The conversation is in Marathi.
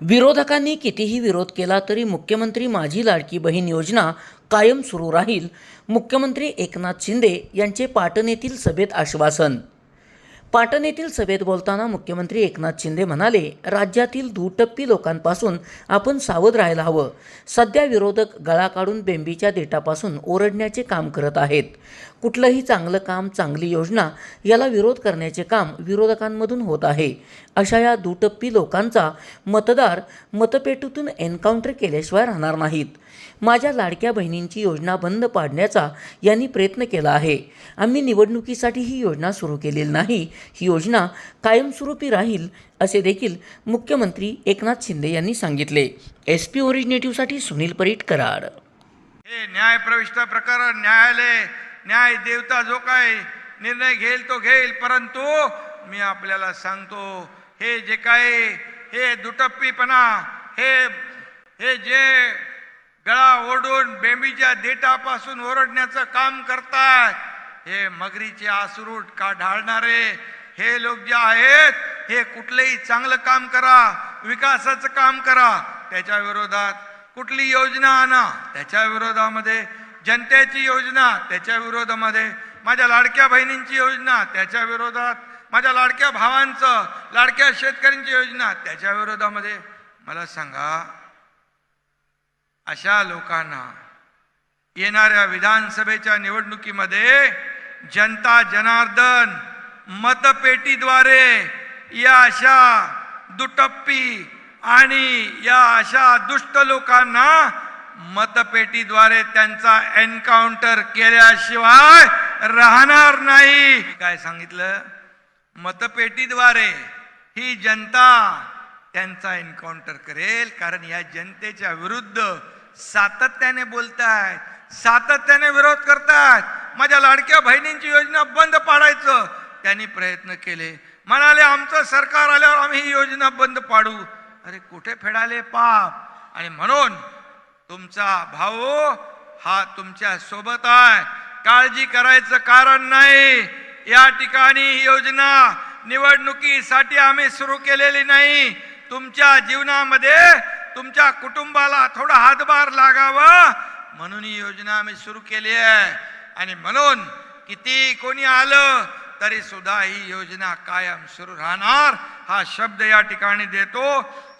विरोधकांनी कितीही विरोध केला तरी मुख्यमंत्री माझी लाडकी बहीण योजना कायम सुरू राहील. मुख्यमंत्री एकनाथ शिंदे यांचे पाटण येथील सभेत आश्वासन पाटण येथील सभेत बोलताना मुख्यमंत्री एकनाथ शिंदे म्हणाले राज्यातील दुटप्पी लोकांपासून आपण सावध राहायला हवं. सध्या विरोधक गळा काढून बेंबीच्या देठापासून ओरडण्याचे काम करत आहेत. कुठलंही चांगलं काम चांगली योजना याला विरोध करण्याचे काम विरोधकांमधून होत आहे. अशा या दुटप्पी लोकांचा मतदार मतपेटीतून एन्काउंटर केल्याशिवाय राहणार नाहीत. माझ्या लाडक्या बहिणींची योजना बंद पाडण्याचा यांनी प्रयत्न केला आहे. आम्ही निवडणुकीसाठी ही योजना सुरू केलेली नाही. ही योजना कायमस्वरूपी राहील असे देखील मुख्यमंत्री एकनाथ शिंदे यांनी सांगितले. एस पी ओरिजिनेटिव्हसाठी सुनील परीट कराड हे न्यायप्रविष्ट प्रकरण न्यायालय न्याय देवता जो काय निर्णय घेईल तो घेईल परंतु मी आपल्याला सांगतो हे जे काय हे दुटप्पीपणा हे हे जे गळा ओढून बेंबीच्या देठापासून ओरडण्याचं काम करतात हे मगरीचे आसरूट का ढाळणारे? हे लोक जे आहेत हे कुठलंही चांगलं काम करा विकासाचं काम करा. त्याच्या विरोधात कुठली योजना आणा? त्याच्या विरोधामध्ये जनतेची योजना त्याच्या विरोधामध्ये माझ्या लाडक्या बहिणींची योजना त्याच्या विरोधात माझ्या लाडक्या भावांचं लाडक्या शेतकऱ्यांची योजना. त्याच्या विरोधामध्ये मला सांगा अशा लोकांना येणाऱ्या विधानसभेच्या निवडणुकीमध्ये जनता जनार्दन मतपेटीद्वारे या अशा दुटप्पी आणि या अशा दुष्ट लोकांना मतपेटीद्वारे त्यांचा एन्काउंटर केल्याशिवाय राहणार नाही. काय सांगितलं? मतपेटीद्वारे ही जनता त्यांचा एन्काउंटर करेल कारण या जनतेच्या विरुद्ध सातत्याने बोलतायत. सातत्याने विरोध करतायत माझ्या लाडक्या बहिणींची योजना बंद पाडायचं. त्यांनी प्रयत्न केले. म्हणाले आमचं सरकार आल्यावर आम्ही ही योजना बंद पाडू. अरे कुठे फेडाले पाप? आणि म्हणून तुमचा भाऊ हा तुमच्यासोबत आहे. काळजी करायचं कारण नाही. या ठिकाणी ही योजना निवडणुकीसाठी आम्ही सुरू केलेली नाही. तुमच्या जीवनामध्ये तुमच्या कुटुंबाला थोडा हातभार लागावा. म्हणून ही योजना आम्ही सुरू केली आहे. आणि म्हणून किती कोणी आलं तरी सुद्धा ही योजना कायम सुरू राहणार. हा शब्द या ठिकाणी देतो.